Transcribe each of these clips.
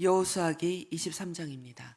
여호수아기 23장입니다.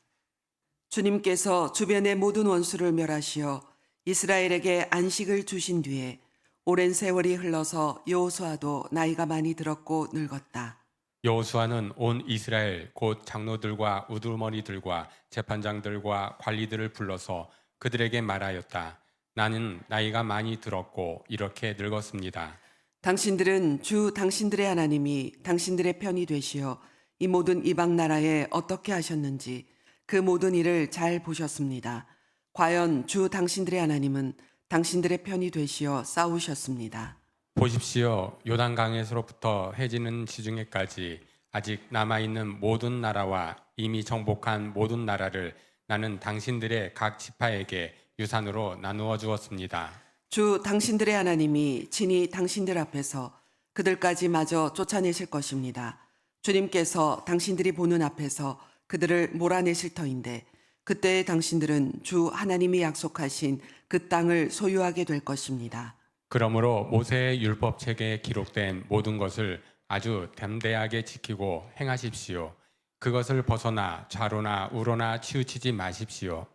주님께서 주변의 모든 원수를 멸하시어 이스라엘에게 안식을 주신 뒤에 오랜 세월이 흘러서 여호수아도 나이가 많이 들었고 늙었다. 여호수아는 온 이스라엘 곧 장로들과 우두머리들과 재판장들과 관리들을 불러서 그들에게 말하였다. 나는 나이가 많이 들었고 이렇게 늙었습니다. 당신들은 주 당신들의 하나님이 당신들의 편이 되시어 이 모든 이방 나라에 어떻게 하셨는지 그 모든 일을 잘 보셨습니다. 과연 주 당신들의 하나님은 당신들의 편이 되시어 싸우셨습니다. 보십시오. 요단강에서로부터 해지는 지중해까지 아직 남아 있는 모든 나라와 이미 정복한 모든 나라를 나는 당신들의 각 지파에게 유산으로 나누어 주었습니다. 주 당신들의 하나님이 친히 당신들 앞에서 그들까지 마저 쫓아내실 것입니다. 주님께서 당신들이 보는 앞에서 그들을 몰아내실 터인데 그때의 당신들은 주 하나님이 약속하신 그 땅을 소유하게 될 것입니다. 그러므로 모세의 율법 책에 기록된 모든 것을 아주 담대하게 지키고 행하십시오. 그것을 벗어나 좌로나 우로나 치우치지 마십시오.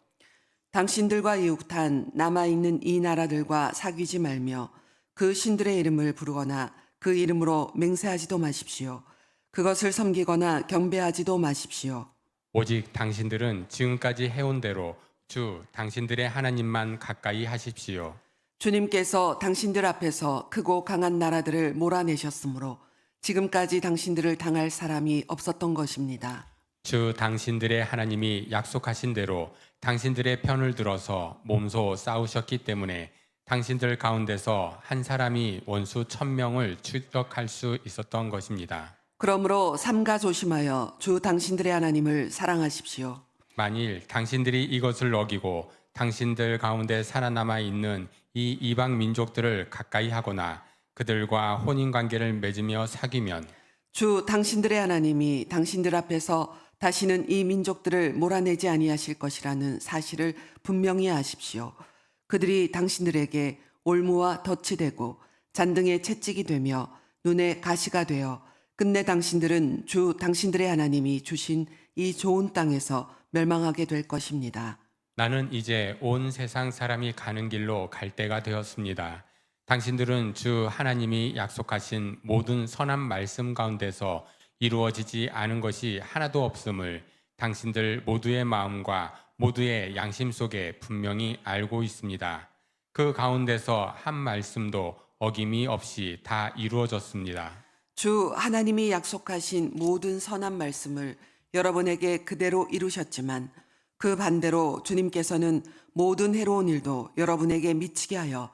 당신들과 이웃한 남아 있는 이 나라들과 사귀지 말며 그 신들의 이름을 부르거나 그 이름으로 맹세하지도 마십시오. 그것을 섬기거나 경배하지도 마십시오. 오직 당신들은 지금까지 해온 대로 주 당신들의 하나님만 가까이 하십시오. 주님께서 당신들 앞에서 크고 강한 나라들을 몰아내셨으므로 지금까지 당신들을 당할 사람이 없었던 것입니다. 주 당신들의 하나님이 약속하신 대로 당신들의 편을 들어서 몸소 싸우셨기 때문에 당신들 가운데서 한 사람이 원수 천 명을 추적할 수 있었던 것입니다. 그러므로 삼가 조심하여 주 당신들의 하나님을 사랑하십시오. 만일 당신들이 이것을 어기고 당신들 가운데 살아남아 있는 이 이방 민족들을 가까이 하거나 그들과 혼인 관계를 맺으며 사귀면 주 당신들의 하나님이 당신들 앞에서 다시는 이 민족들을 몰아내지 아니하실 것이라는 사실을 분명히 아십시오. 그들이 당신들에게 올무와 덫이 되고 잔등의 채찍이 되며 눈에 가시가 되어 끝내 당신들은 주 당신들의 하나님이 주신 이 좋은 땅에서 멸망하게 될 것입니다. 나는 이제 온 세상 사람이 가는 길로 갈 때가 되었습니다. 당신들은 주 하나님이 약속하신 모든 선한 말씀 가운데서 이루어지지 않은 것이 하나도 없음을 당신들 모두의 마음과 모두의 양심 속에 분명히 알고 있습니다. 그 가운데서 한 말씀도 어김이 없이 다 이루어졌습니다. 주 하나님이 약속하신 모든 선한 말씀을 여러분에게 그대로 이루셨지만 그 반대로 주님께서는 모든 해로운 일도 여러분에게 미치게 하여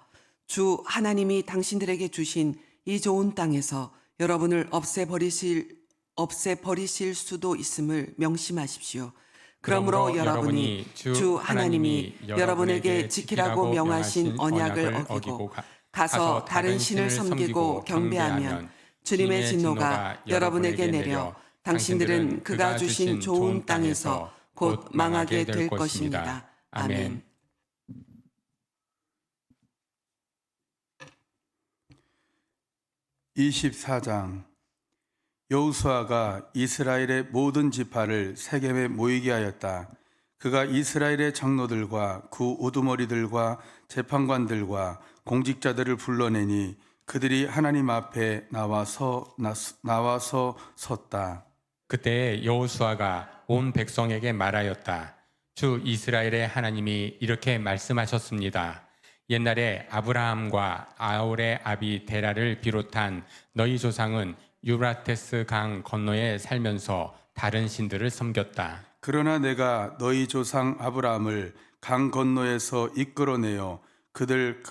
주 하나님이 당신들에게 주신 이 좋은 땅에서 여러분을 없애버리실 없애버리실 수도 있음을 명심하십시오. 그러므로, 그러므로 여러분이 주 하나님이 여러분에게 지키라고 명하신 언약을 어기고 가- 가서 다른 신을 섬기고 경배하면 주님의 진노가 여러분에게 내려 당신들은 그가 주신 좋은 땅에서 곧 망하게 될 것입니다. 아멘. (24장) 여우수아가 이스라엘의 모든 지파를 세겜에 모이게 하였다. 그가 이스라엘의 장로들과 구 우두머리들과 재판관들과 공직자들을 불러내니 그들이 하나님 앞에 나와서 나, 나와서 섰다. 그때 여호수아가 온 백성에게 말하였다. 주 이스라엘의 하나님이 이렇게 말씀하셨습니다. 옛날에 아브라함과 아울의 아비 데라를 비롯한 너희 조상은 유라테스 강 건너에 살면서 다른 신들을 섬겼다. 그러나 내가 너희 조상 아브라함을 강 건너에서 이끌어내어 그들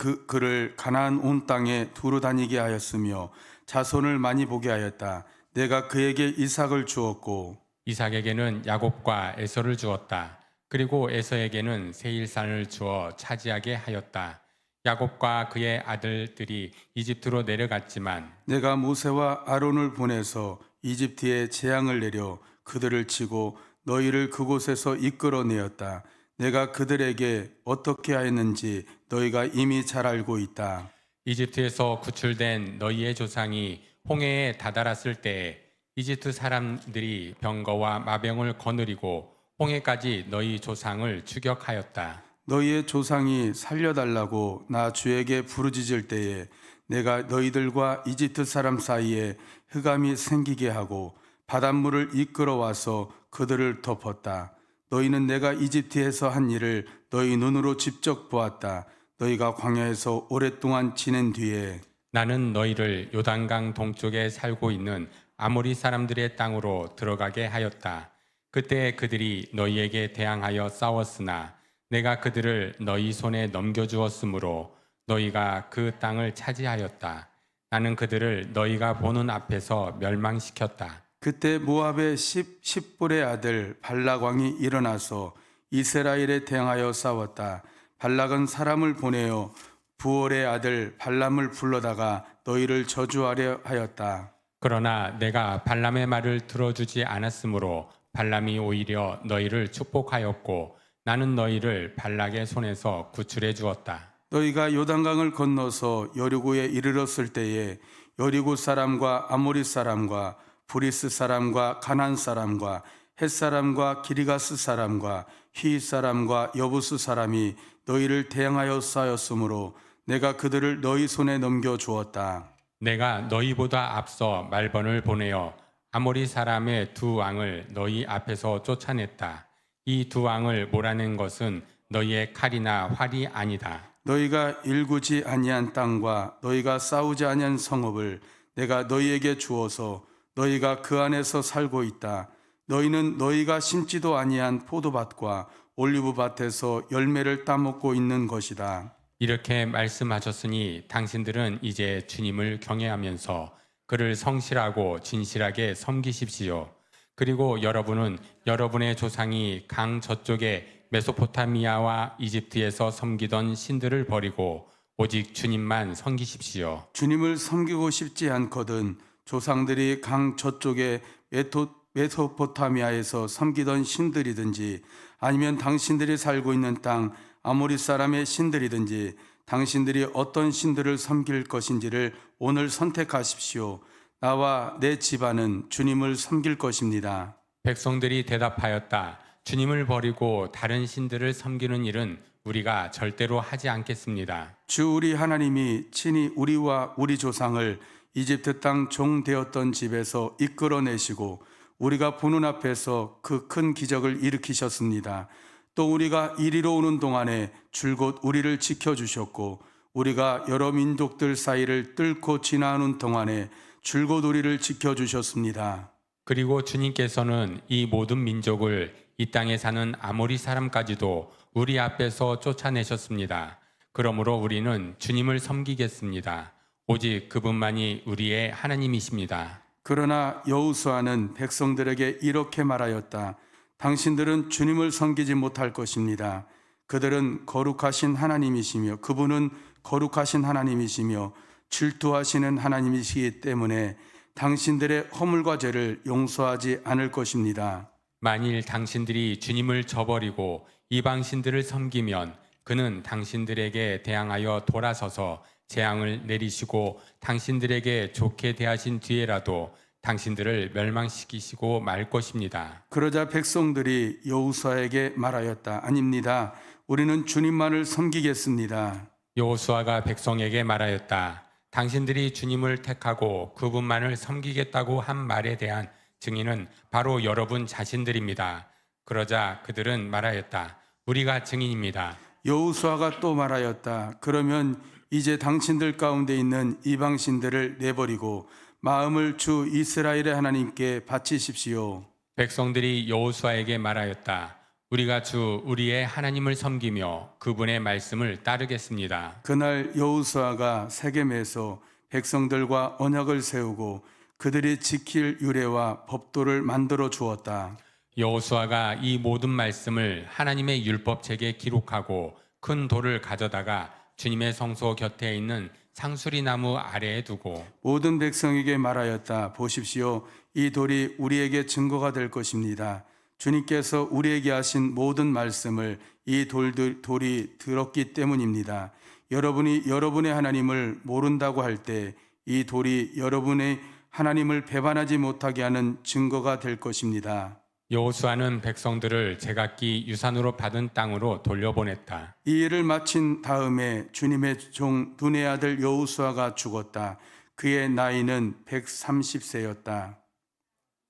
그 그를 가나안 온 땅에 두루 다니게 하였으며 자손을 많이 보게 하였다. 내가 그에게 이삭을 주었고 이삭에게는 야곱과 에서를 주었다. 그리고 에서에게는 세일산을 주어 차지하게 하였다. 야곱과 그의 아들들이 이집트로 내려갔지만 내가 모세와 아론을 보내서 이집트에 재앙을 내려 그들을 치고 너희를 그곳에서 이끌어내었다. 내가 그들에게 어떻게 하였는지 너희가 이미 잘 알고 있다. 이집트에서 구출된 너희의 조상이 홍해에 다다랐을 때에 이집트 사람들이 병거와 마병을 거느리고 홍해까지 너희 조상을 추격하였다. 너희의 조상이 살려달라고 나 주에게 부르짖을 때에 내가 너희들과 이집트 사람 사이에 흑암이 생기게 하고 바닷물을 이끌어와서 그들을 덮었다. 너희는 내가 이집트에서 한 일을 너희 눈으로 직접 보았다. 너희가 광야에서 오랫동안 지낸 뒤에 나는 너희를 요단강 동쪽에 살고 있는 아모리 사람들의 땅으로 들어가게 하였다. 그때 그들이 너희에게 대항하여 싸웠으나 내가 그들을 너희 손에 넘겨주었으므로 너희가 그 땅을 차지하였다. 나는 그들을 너희가 보는 앞에서 멸망시켰다. 그때 모압의 십, 십볼의 아들 발락왕이 일어나서 이스라엘에 대항하여 싸웠다. 발락은 사람을 보내어 부월의 아들 발람을 불러다가 너희를 저주하려 하였다. 그러나 내가 발람의 말을 들어주지 않았으므로 발람이 오히려 너희를 축복하였고 나는 너희를 발락의 손에서 구출해 주었다. 너희가 요단강을 건너서 여리고에 이르렀을 때에 여리고 사람과 아모리 사람과 브리스 사람과 가난 사람과 헷 사람과 기리가스 사람과 휘 사람과 여부스 사람이 너희를 대항하여 싸였으므로 내가 그들을 너희 손에 넘겨 주었다. 내가 너희보다 앞서 말번을 보내어 아모리 사람의 두 왕을 너희 앞에서 쫓아냈다. 이 두 왕을 몰아낸 것은 너희의 칼이나 활이 아니다. 너희가 일구지 아니한 땅과 너희가 싸우지 아니한 성읍을 내가 너희에게 주어서 너희가 그 안에서 살고 있다. 너희는 너희가 심지도 아니한 포도밭과 올리브밭에서 열매를 따먹고 있는 것이다. 이렇게 말씀하셨으니 당신들은 이제 주님을 경외하면서 그를 성실하고 진실하게 섬기십시오. 그리고 여러분은 여러분의 조상이 강 저쪽에 메소포타미아와 이집트에서 섬기던 신들을 버리고 오직 주님만 섬기십시오. 주님을 섬기고 싶지 않거든 조상들이 강 저쪽에 메토, 메소포타미아에서 섬기던 신들이든지 아니면 당신들이 살고 있는 땅 아모리 사람의 신들이든지 당신들이 어떤 신들을 섬길 것인지를 오늘 선택하십시오. 나와 내 집안은 주님을 섬길 것입니다. 백성들이 대답하였다. 주님을 버리고 다른 신들을 섬기는 일은 우리가 절대로 하지 않겠습니다. 주 우리 하나님이 친히 우리와 우리 조상을 이집트 땅 종 되었던 집에서 이끌어내시고 우리가 보는 앞에서 그 큰 기적을 일으키셨습니다. 또 우리가 이리로 오는 동안에 줄곧 우리를 지켜주셨고 우리가 여러 민족들 사이를 뚫고 지나는 동안에 줄곧 우리를 지켜주셨습니다. 그리고 주님께서는 이 모든 민족을 이 땅에 사는 아모리 사람까지도 우리 앞에서 쫓아내셨습니다. 그러므로 우리는 주님을 섬기겠습니다. 오직 그분만이 우리의 하나님이십니다. 그러나 여우수아는 백성들에게 이렇게 말하였다. 당신들은 주님을 섬기지 못할 것입니다. 그들은 거룩하신 하나님이시며 그분은 거룩하신 하나님이시며 질투하시는 하나님이시기 때문에 당신들의 허물과 죄를 용서하지 않을 것입니다. 만일 당신들이 주님을 저버리고 이방신들을 섬기면 그는 당신들에게 대항하여 돌아서서 재앙을 내리시고 당신들에게 좋게 대하신 뒤에라도 당신들을 멸망시키시고 말 것입니다. 그러자 백성들이 여우수아에게 말하였다. 아닙니다. 우리는 주님만을 섬기겠습니다. 여호수아가 백성에게 말하였다. 당신들이 주님을 택하고 그분만을 섬기겠다고 한 말에 대한 증인은 바로 여러분 자신들입니다. 그러자 그들은 말하였다. 우리가 증인입니다. 여우수아가 또 말하였다. 그러면 이제 당신들 가운데 있는 이방신들을 내버리고 마음을 주 이스라엘의 하나님께 바치십시오. 백성들이 여호수아에게 말하였다. 우리가 주 우리의 하나님을 섬기며 그분의 말씀을 따르겠습니다. 그날 여우수아가 세겜에서 백성들과 언약을 세우고 그들이 지킬 유례와 법도를 만들어 주었다. 여호수아가 이 모든 말씀을 하나님의 율법책에 기록하고 큰 돌을 가져다가 주님의 성소 곁에 있는 상수리 나무 아래에 두고 모든 백성에게 말하였다. 보십시오. 이 돌이 우리에게 증거가 될 것입니다. 주님께서 우리에게 하신 모든 말씀을 이 돌들, 돌이 들었기 때문입니다. 여러분이 여러분의 하나님을 모른다고 할 때 이 돌이 여러분의 하나님을 배반하지 못하게 하는 증거가 될 것입니다. 여호수아는 백성들을 제각기 유산으로 받은 땅으로 돌려보냈다. 이 일을 마친 다음에 주님의 종 눈의 아들 여우수아가 죽었다. 그의 나이는 130세였다.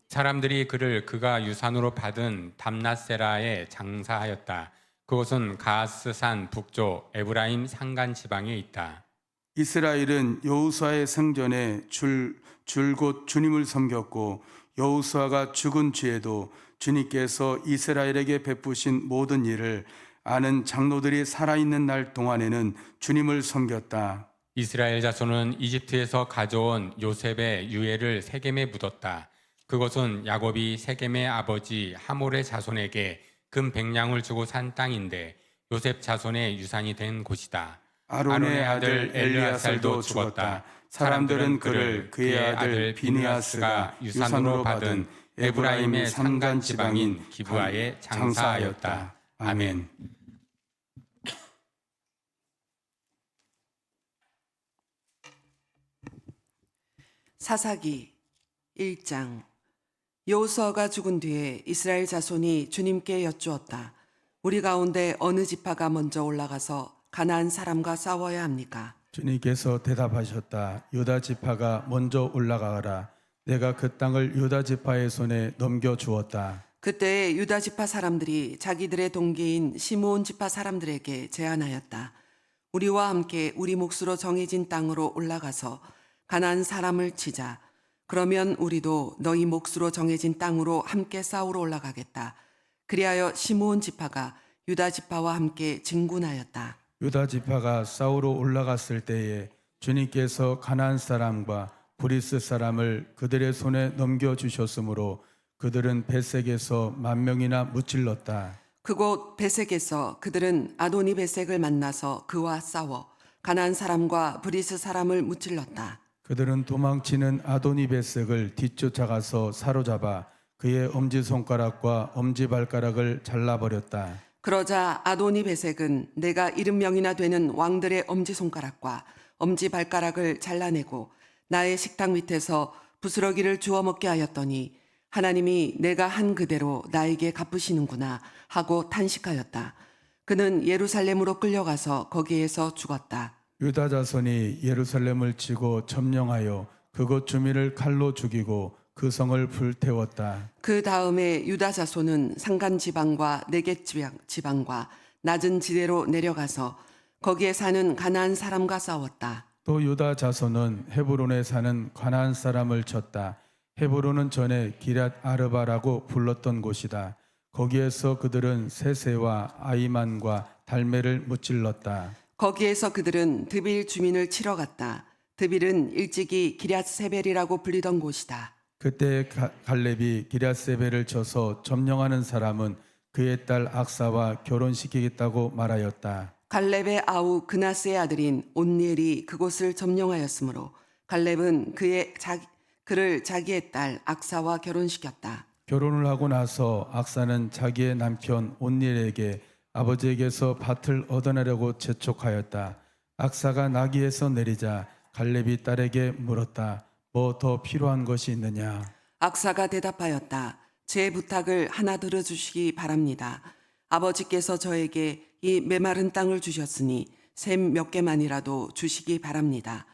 사람들이 그를 그가 유산으로 받은 담나세라에 장사하였다. 그곳은 가스산 북쪽 에브라임 산간 지방에 있다. 이스라엘은 여우수아의 생전에 줄 줄곧 주님을 섬겼고 여우수아가 죽은 뒤에도 주님께서 이스라엘에게 베푸신 모든 일을 아는 장로들이 살아있는 날 동안에는 주님을 섬겼다. 이스라엘 자손은 이집트에서 가져온 요셉의 유해를 세겜에 묻었다. 그것은 야곱이 세겜의 아버지 하몰의 자손에게 금 백냥을 주고 산 땅인데 요셉 자손의 유산이 된 곳이다. 아론의 아들 엘리아살도 죽었다. 사람들은 그를 그의 아들 비니아스가 유산으로 받은 에브라임의 산간 지방인 기브아에 장사하였다. 아멘. 사사기 1장 여호수아가 죽은 뒤에 이스라엘 자손이 주님께 여쭈었다. 우리 가운데 어느 지파가 먼저 올라가서 가나안 사람과 싸워야 합니까? 주님께서 대답하셨다. 유다 지파가 먼저 올라가라. 내가 그 땅을 유다 지파의 손에 넘겨 주었다. 그때 유다 지파 사람들이 자기들의 동기인 시므온 지파 사람들에게 제안하였다. 우리와 함께 우리 몫으로 정해진 땅으로 올라가서 가나안 사람을 치자. 그러면 우리도 너희 몫으로 정해진 땅으로 함께 싸우러 올라가겠다. 그리하여 시므온 지파가 유다 지파와 함께 진군하였다. 유다 지파가 싸우러 올라갔을 때에 주님께서 가나안 사람과 브리스 사람을 그들의 손에 넘겨 주셨으므로 그들은 베색에서 만 명이나 무찔렀다. 그곳 베색에서 그들은 아도니 베색을 만나서 그와 싸워 가나안 사람과 브리스 사람을 무찔렀다. 그들은 도망치는 아도니 베색을 뒤쫓아가서 사로잡아 그의 엄지 손가락과 엄지 발가락을 잘라버렸다. 그러자 아도니 베색은 내가 일흔 명이나 되는 왕들의 엄지 손가락과 엄지 발가락을 잘라내고 나의 식탁 밑에서 부스러기를 주워 먹게 하였더니 하나님이 내가 한 그대로 나에게 갚으시는구나 하고 탄식하였다. 그는 예루살렘으로 끌려가서 거기에서 죽었다. 유다 자손이 예루살렘을 치고 점령하여 그곳 주민을 칼로 죽이고 그 성을 불태웠다. 그 다음에 유다 자손은 산간 지방과 지방, 지방과 낮은 지대로 내려가서 거기에 사는 가나안 사람과 싸웠다. 또 유다 자손은 헤브론에 사는 가나안 사람을 쳤다. 헤브론은 전에 기랏 아르바라고 불렀던 곳이다. 거기에서 그들은 세세와 아이만과 달메를 무찔렀다. 거기에서 그들은 드빌 주민을 치러 갔다. 드빌은 일찍이 기럇 세벨이라고 불리던 곳이다. 그때 가- 갈렙이 기랴세벨을 쳐서 점령하는 사람은 그의 딸 악사와 결혼시키겠다고 말하였다. 갈렙의 아우 그나스의 아들인 온니엘이 그곳을 점령하였으므로 갈렙은 그의 자기, 그를 자기의 딸 악사와 결혼시켰다. 결혼을 하고 나서 악사는 자기의 남편 온닐에게 아버지에게서 밭을 얻어내려고 재촉하였다. 악사가 나귀에서 내리자 갈렙이 딸에게 물었다. 뭐 더 필요한 것이 있느냐? 악사가 대답하였다. 제 부탁을 하나 들어주시기 바랍니다. 아버지께서 저에게 이 메마른 땅을 주셨으니 샘 몇 개만이라도 주시기 바랍니다.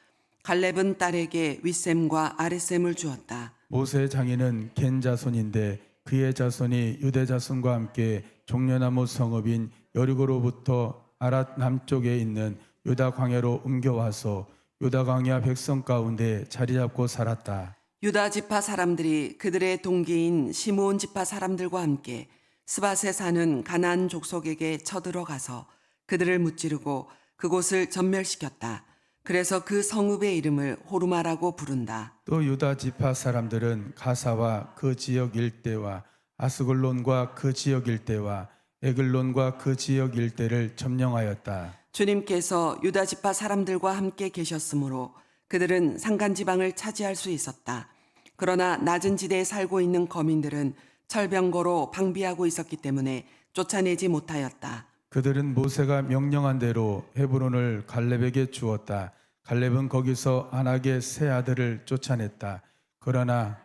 갈렙은 딸에게 윗샘과 아랫샘을 주었다. 모세 장인은 겐 자손인데 그의 자손이 유대 자손과 함께 종려나무 성읍인 여리고로부터 아랏 남쪽에 있는 유다 광야로 옮겨와서 유다 광야 백성 가운데 자리 잡고 살았다. 유다 지파 사람들이 그들의 동기인 시므온 지파 사람들과 함께 스밧에 사는 가나안 족속에게 쳐들어가서 그들을 무찌르고 그곳을 전멸시켰다. 그래서 그 성읍의 이름을 호르마라고 부른다. 또 유다 지파 사람들은 가사와 그 지역 일대와 아스글론과 그 지역 일대와 에글론과 그 지역 일대를 점령하였다. 주님께서 유다 지파 사람들과 함께 계셨으므로 그들은 산간 지방을 차지할 수 있었다. 그러나 낮은 지대에 살고 있는 거민들은 철병거로 방비하고 있었기 때문에 쫓아내지 못하였다. 그들은 모세가 명령한 대로 헤브론을 갈렙에게 주었다. 갈렙은 거기서 안악의 세 아들을 쫓아냈다. 그러나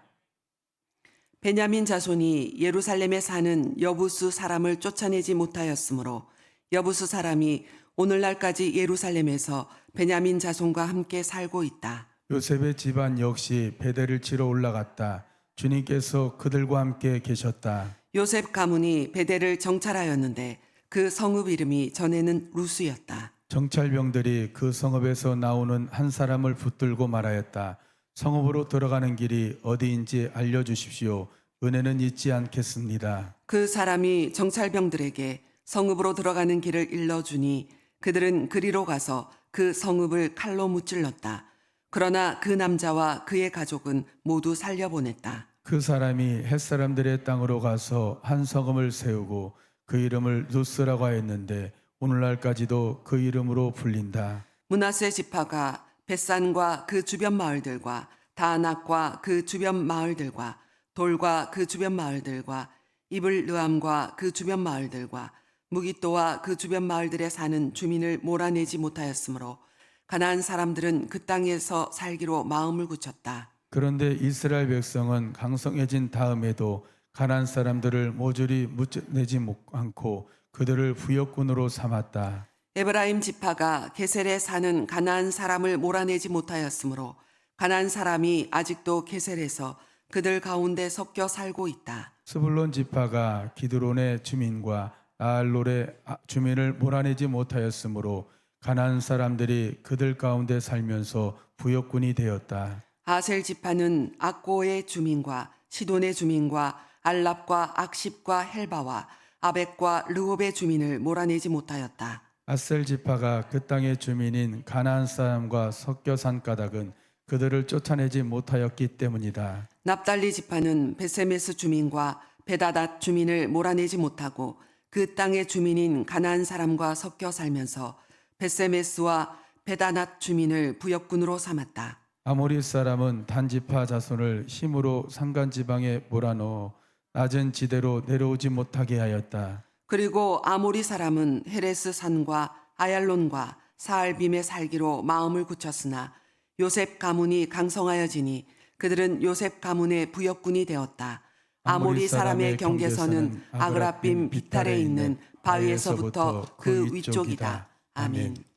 베냐민 자손이 예루살렘에 사는 여부수 사람을 쫓아내지 못하였으므로 여부수 사람이 오늘날까지 예루살렘에서 베냐민 자손과 함께 살고 있다. 요셉의 집안 역시 베델을 치러 올라갔다. 주님께서 그들과 함께 계셨다. 요셉 가문이 베델을 정찰하였는데 그 성읍 이름이 전에는 루스였다. 정찰병들이 그 성읍에서 나오는 한 사람을 붙들고 말하였다. 성읍으로 들어가는 길이 어디인지 알려주십시오. 은혜는 잊지 않겠습니다. 그 사람이 정찰병들에게 성읍으로 들어가는 길을 일러주니 그들은 그리로 가서 그 성읍을 칼로 무찔렀다. 그러나 그 남자와 그의 가족은 모두 살려보냈다. 그 사람이 햇사람들의 땅으로 가서 한 성읍을 세우고 그 이름을 루스라고 하였는데 오늘날까지도 그 이름으로 불린다. 문하세 지파가 벳산과 그 주변 마을들과 다낙과 그 주변 마을들과 돌과 그 주변 마을들과 이블 르암과 그 주변 마을들과 무기또와 그 주변 마을들에 사는 주민을 몰아내지 못하였으므로 가나안 사람들은 그 땅에서 살기로 마음을 굳혔다. 그런데 이스라엘 백성은 강성해진 다음에도 가난 사람들을 모조리 묻내지 않고 그들을 부역군으로 삼았다. 에브라임 지파가 게셀에 사는 가나안 사람을 몰아내지 못하였으므로 가나안 사람이 아직도 게셀에서 그들 가운데 섞여 살고 있다. 스불론 지파가 기드론의 주민과 아알롤의 아- 주민을 몰아내지 못하였으므로 가난 사람들이 그들 가운데 살면서 부역군이 되었다. 아셀 지파는 악고의 주민과 시돈의 주민과 알랍과 악십과 헬바와 아벡과 르홉의 주민을 몰아내지 못하였다. 아셀 지파가 그 땅의 주민인 가나안 사람과 섞여 산 까닭은 그들을 쫓아내지 못하였기 때문이다. 납달리 지파는 베세메스 주민과 베다닷 주민을 몰아내지 못하고 그 땅의 주민인 가나안 사람과 섞여 살면서 베세메스와 베다낫 주민을 부역군으로 삼았다. 아모리 사람은 단지파 자손을 힘으로 산간 지방에 몰아넣어 낮은 지대로 내려오지 못하게 하였다. 그리고 아모리 사람은 헤레스 산과 아얄론과 사알빔에 살기로 마음을 굳혔으나 요셉 가문이 강성하여지니 그들은 요셉 가문의 부역군이 되었다. 아모리 사람의 경계선은 아그라빔 비탈에 있는 바위에서부터 그 위쪽이다. 아멘.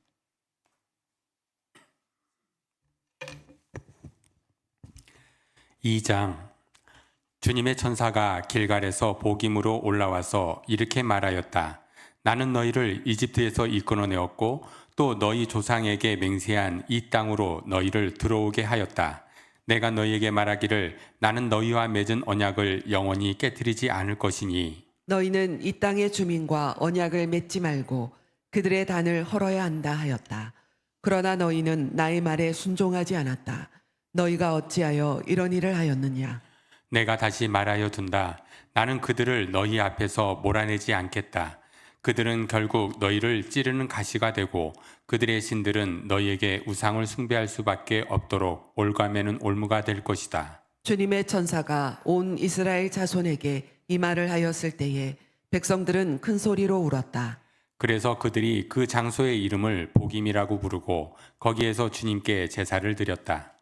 2장 주님의 천사가 길갈에서 복임으로 올라와서 이렇게 말하였다. 나는 너희를 이집트에서 이끌어내었고 또 너희 조상에게 맹세한 이 땅으로 너희를 들어오게 하였다. 내가 너희에게 말하기를 나는 너희와 맺은 언약을 영원히 깨뜨리지 않을 것이니 너희는 이 땅의 주민과 언약을 맺지 말고 그들의 단을 헐어야 한다 하였다. 그러나 너희는 나의 말에 순종하지 않았다. 너희가 어찌하여 이런 일을 하였느냐? 내가 다시 말하여 둔다. 나는 그들을 너희 앞에서 몰아내지 않겠다. 그들은 결국 너희를 찌르는 가시가 되고 그들의 신들은 너희에게 우상을 숭배할 수밖에 없도록 올가매는 올무가 될 것이다. 주님의 천사가 온 이스라엘 자손에게 이 말을 하였을 때에 백성들은 큰 소리로 울었다. 그래서 그들이 그 장소의 이름을 복임이라고 부르고 거기에서 주님께 제사를 드렸다.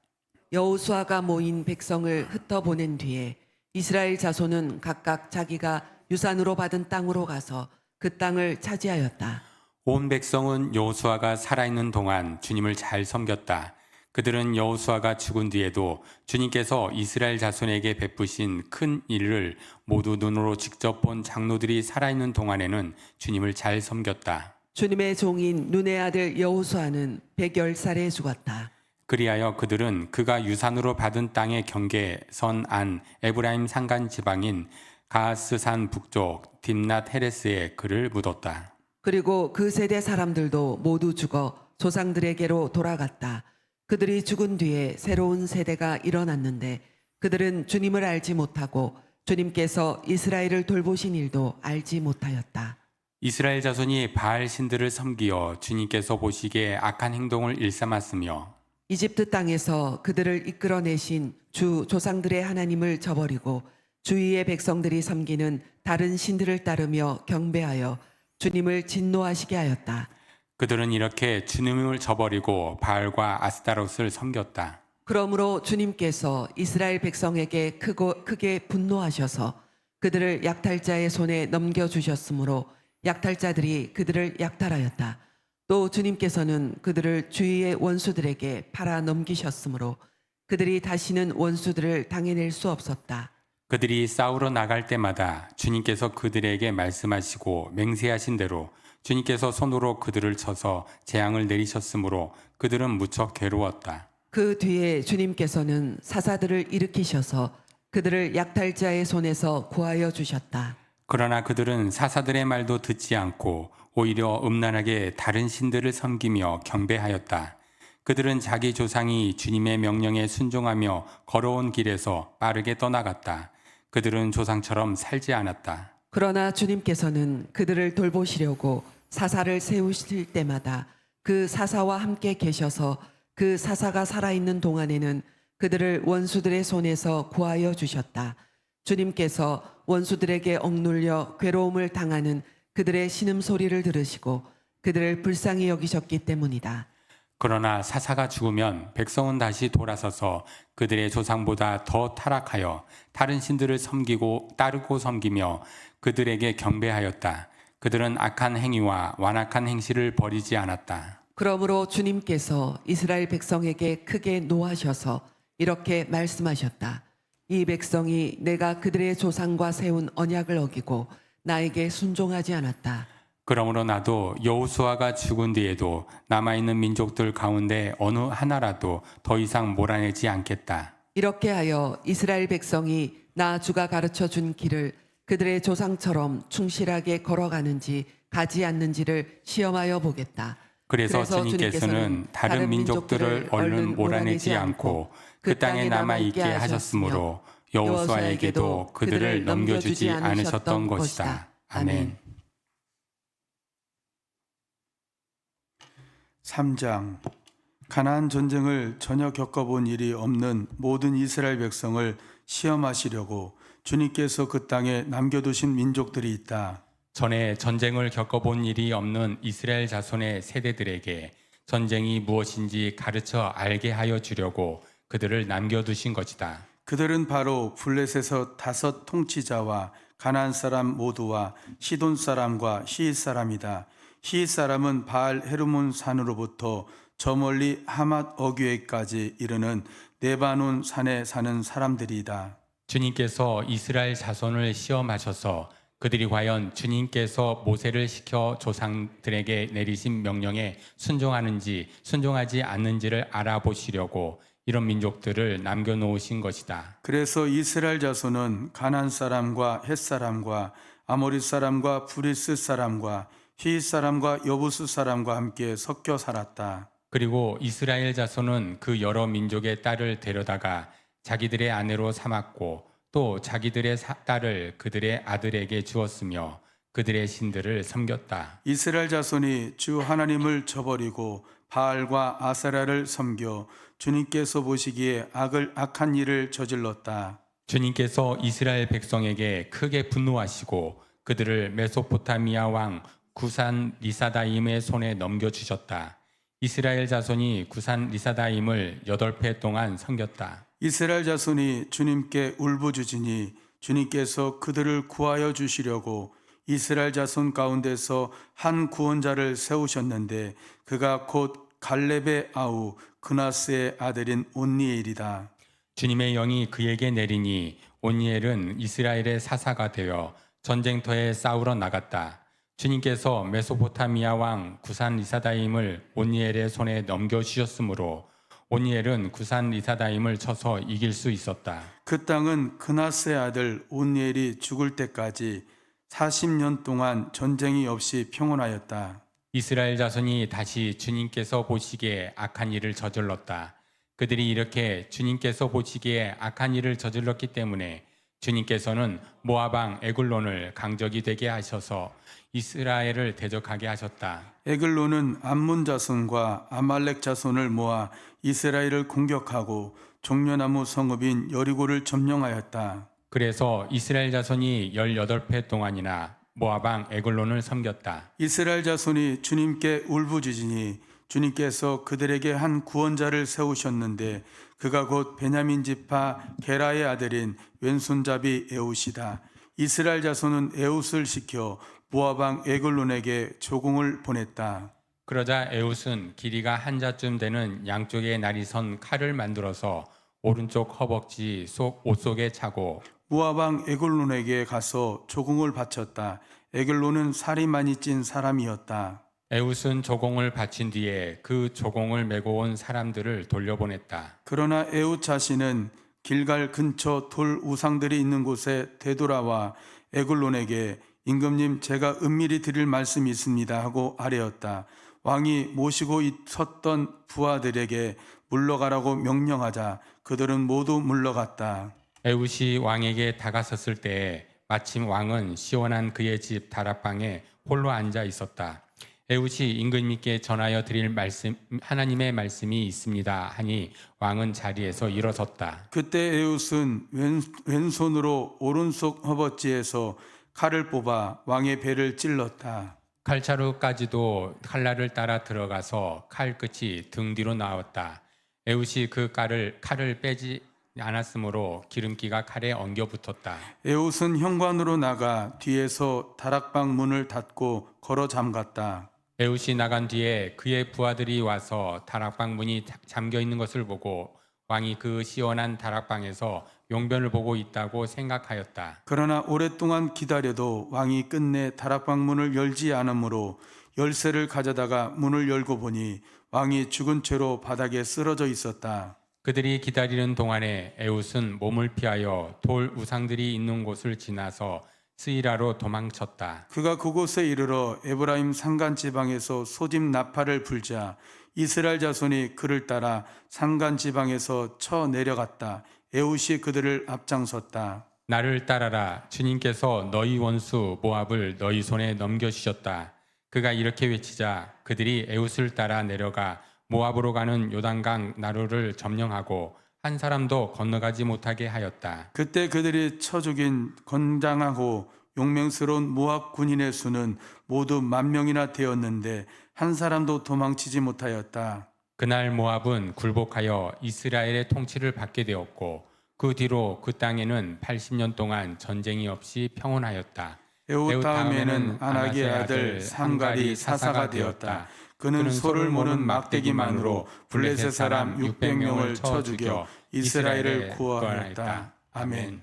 여호수아가 모인 백성을 흩어보낸 뒤에 이스라엘 자손은 각각 자기가 유산으로 받은 땅으로 가서 그 땅을 차지하였다. 온 백성은 여호수아가 살아있는 동안 주님을 잘 섬겼다. 그들은 여호수아가 죽은 뒤에도 주님께서 이스라엘 자손에게 베푸신 큰 일을 모두 눈으로 직접 본 장로들이 살아있는 동안에는 주님을 잘 섬겼다. 주님의 종인 눈의 아들 여호수아는 110살에 죽었다. 그리하여 그들은 그가 유산으로 받은 땅의 경계선 안 에브라임 산간 지방인 가스산 북쪽 딥낫 헤레스에 그를 묻었다. 그리고 그 세대 사람들도 모두 죽어 조상들에게로 돌아갔다. 그들이 죽은 뒤에 새로운 세대가 일어났는데 그들은 주님을 알지 못하고 주님께서 이스라엘을 돌보신 일도 알지 못하였다. 이스라엘 자손이 바알 신들을 섬기어 주님께서 보시기에 악한 행동을 일삼았으며 이집트 땅에서 그들을 이끌어내신 주 조상들의 하나님을 저버리고 주위의 백성들이 섬기는 다른 신들을 따르며 경배하여 주님을 진노하시게 하였다. 그들은 이렇게 주님을 저버리고 바알과 아스타롯을 섬겼다. 그러므로 주님께서 이스라엘 백성에게 크고 크게 분노하셔서 그들을 약탈자의 손에 넘겨 주셨으므로 약탈자들이 그들을 약탈하였다. 또 주님께서는 그들을 주위의 원수들에게 팔아 넘기셨으므로 그들이 다시는 원수들을 당해낼 수 없었다. 그들이 싸우러 나갈 때마다 주님께서 그들에게 말씀하시고 맹세하신 대로 주님께서 손으로 그들을 쳐서 재앙을 내리셨으므로 그들은 무척 괴로웠다. 그 뒤에 주님께서는 사사들을 일으키셔서 그들을 약탈자의 손에서 구하여 주셨다. 그러나 그들은 사사들의 말도 듣지 않고 오히려 음란하게 다른 신들을 섬기며 경배하였다. 그들은 자기 조상이 주님의 명령에 순종하며 걸어온 길에서 빠르게 떠나갔다. 그들은 조상처럼 살지 않았다. 그러나 주님께서는 그들을 돌보시려고 사사를 세우실 때마다 그 사사와 함께 계셔서 그 사사가 살아있는 동안에는 그들을 원수들의 손에서 구하여 주셨다. 주님께서 원수들에게 억눌려 괴로움을 당하는 그들의 신음소리를 들으시고 그들을 불쌍히 여기셨기 때문이다. 그러나 사사가 죽으면 백성은 다시 돌아서서 그들의 조상보다 더 타락하여 다른 신들을 섬기고 따르고 섬기며 그들에게 경배하였다. 그들은 악한 행위와 완악한 행실을 버리지 않았다. 그러므로 주님께서 이스라엘 백성에게 크게 노하셔서 이렇게 말씀하셨다. 이 백성이 내가 그들의 조상과 세운 언약을 어기고 나에게 순종하지 않았다. 그러므로 나도 여호수아가 죽은 뒤에도 남아 있는 민족들 가운데 어느 하나라도 더 이상 몰아내지 않겠다. 이렇게 하여 이스라엘 백성이 나 주가 가르쳐 준 길을 그들의 조상처럼 충실하게 걸어가는지 가지 않는지를 시험하여 보겠다. 그래서, 그래서 주님께서는 다른 민족들을 얼른 몰아내지 않고 그 땅에 남아 있게 하셨으므로 여호수아에게도 그들을 넘겨주지 않으셨던 것이다. 아멘. 3장 가나안 전쟁을 전혀 겪어본 일이 없는 모든 이스라엘 백성을 시험하시려고 주님께서 그 땅에 남겨두신 민족들이 있다. 전에 전쟁을 겪어본 일이 없는 이스라엘 자손의 세대들에게 전쟁이 무엇인지 가르쳐 알게 하여 주려고 그들을 남겨두신 것이다. 그들은 바로 블레셋에서 다섯 통치자와 가나안 사람 모두와 시돈 사람과 히잇 사람이다. 히잇 사람은 바알 헤르몬 산으로부터 저 멀리 하맛 어귀에까지 이르는 네바논 산에 사는 사람들이다. 주님께서 이스라엘 자손을 시험하셔서 그들이 과연 주님께서 모세를 시켜 조상들에게 내리신 명령에 순종하는지 순종하지 않는지를 알아보시려고 이런 민족들을 남겨놓으신 것이다. 그래서 이스라엘 자손은 가난 사람과 헷 사람과 아모리 사람과 브리스 사람과 히잇 사람과 여부스 사람과 함께 섞여 살았다. 그리고 이스라엘 자손은 그 여러 민족의 딸을 데려다가 자기들의 아내로 삼았고 또 자기들의 사- 딸을 그들의 아들에게 주었으며 그들의 신들을 섬겼다. 이스라엘 자손이 주 하나님을 저버리고 바알과 아사라를 섬겨 주님께서 보시기에 악을 악한 일을 저질렀다. 주님께서 이스라엘 백성에게 크게 분노하시고 그들을 메소포타미아 왕 구산 리사다임의 손에 넘겨 주셨다. 이스라엘 자손이 구산 리사다임을 여덟 해 동안 섬겼다. 이스라엘 자손이 주님께 울부짖으니 주님께서 그들을 구하여 주시려고 이스라엘 자손 가운데서 한 구원자를 세우셨는데 그가 곧 갈렙의 아우 그나스의 아들인 온니엘이다. 주님의 영이 그에게 내리니 온니엘은 이스라엘의 사사가 되어 전쟁터에 싸우러 나갔다. 주님께서 메소포타미아 왕 구산 리사다임을 온니엘의 손에 넘겨 주셨으므로 온니엘은 구산 리사다임을 쳐서 이길 수 있었다. 그 땅은 그나스의 아들 온니엘이 죽을 때까지 40년 동안 전쟁이 없이 평온하였다. 이스라엘 자손이 다시 주님께서 보시기에 악한 일을 저질렀다. 그들이 이렇게 주님께서 보시기에 악한 일을 저질렀기 때문에 주님께서는 모아방 에굴론을 강적이 되게 하셔서 이스라엘을 대적하게 하셨다. 에글로는 암문 자손과 아말렉 자손을 모아 이스라엘을 공격하고 종려나무 성읍인 여리고를 점령하였다. 그래서 이스라엘 자손이 18회 동안이나 모아방 에글론을 섬겼다. 이스라엘 자손이 주님께 울부짖으니 주님께서 그들에게 한 구원자를 세우셨는데 그가 곧 베냐민 지파 게라의 아들인 왼손잡이 에웃이다. 이스라엘 자손은 에웃을 시켜 모아방 에글론에게 조공을 보냈다. 그러자 에웃은 길이가 한 자쯤 되는 양쪽에 날이 선 칼을 만들어서 오른쪽 허벅지 속 옷 속에 차고 모아방 에글론에게 가서 조공을 바쳤다. 에글론은 살이 많이 찐 사람이었다. 에웃은 조공을 바친 뒤에 그 조공을 메고 온 사람들을 돌려보냈다. 그러나 에웃 자신은 길갈 근처 돌 우상들이 있는 곳에 되돌아와 에글론에게 임금님 제가 은밀히 드릴 말씀이 있습니다 하고 아뢰었다. 왕이 모시고 섰던 부하들에게 물러가라고 명령하자 그들은 모두 물러갔다. 에웃이 왕에게 다가섰을 때에 마침 왕은 시원한 그의 집 다락방에 홀로 앉아 있었다. 에웃이 임금님께 전하여 드릴 말씀 하나님의 말씀이 있습니다 하니 왕은 자리에서 일어섰다. 그때 에웃은 왼, 왼손으로 오른쪽 허벅지에서 칼을 뽑아 왕의 배를 찔렀다. 칼자루까지도 칼날을 따라 들어가서 칼 끝이 등 뒤로 나왔다. 에웃이 그 칼을 칼을 빼지 않았으므로 기름기가 칼에 엉겨 붙었다. 에웃은 현관으로 나가 뒤에서 다락방 문을 닫고 걸어 잠갔다. 에웃이 나간 뒤에 그의 부하들이 와서 다락방 문이 자- 잠겨 있는 것을 보고 왕이 그 시원한 다락방에서 용변을 보고 있다고 생각하였다. 그러나 오랫동안 기다려도 왕이 끝내 다락방 문을 열지 않으므로 열쇠를 가져다가 문을 열고 보니 왕이 죽은 채로 바닥에 쓰러져 있었다. 그들이 기다리는 동안에 에웃은 몸을 피하여 돌 우상들이 있는 곳을 지나서 스이라로 도망쳤다. 그가 그곳에 이르러 에브라임 산간 지방에서 소집 나팔을 불자 이스라엘 자손이 그를 따라 산간 지방에서 쳐 내려갔다. 에웃이 그들을 앞장섰다. 나를 따라라 주님께서 너희 원수 모압을 너희 손에 넘겨 주셨다. 그가 이렇게 외치자 그들이 에웃을 따라 내려가 모압으로 가는 요단강 나루를 점령하고 한 사람도 건너가지 못하게 하였다. 그때 그들이 쳐 죽인 건장하고 용맹스러운 모압 군인의 수는 모두 만 명이나 되었는데 한 사람도 도망치지 못하였다. 그날 모압은 굴복하여 이스라엘의 통치를 받게 되었고 그 뒤로 그 땅에는 80년 동안 전쟁이 없이 평온하였다. 에웃 다음에는 아낙의 아들 삼갈이 사사가 되었다. 그는 소를 모는 막대기만으로 블레셋 사람 600명을 쳐 죽여 이스라엘을 구원하였다. 아멘.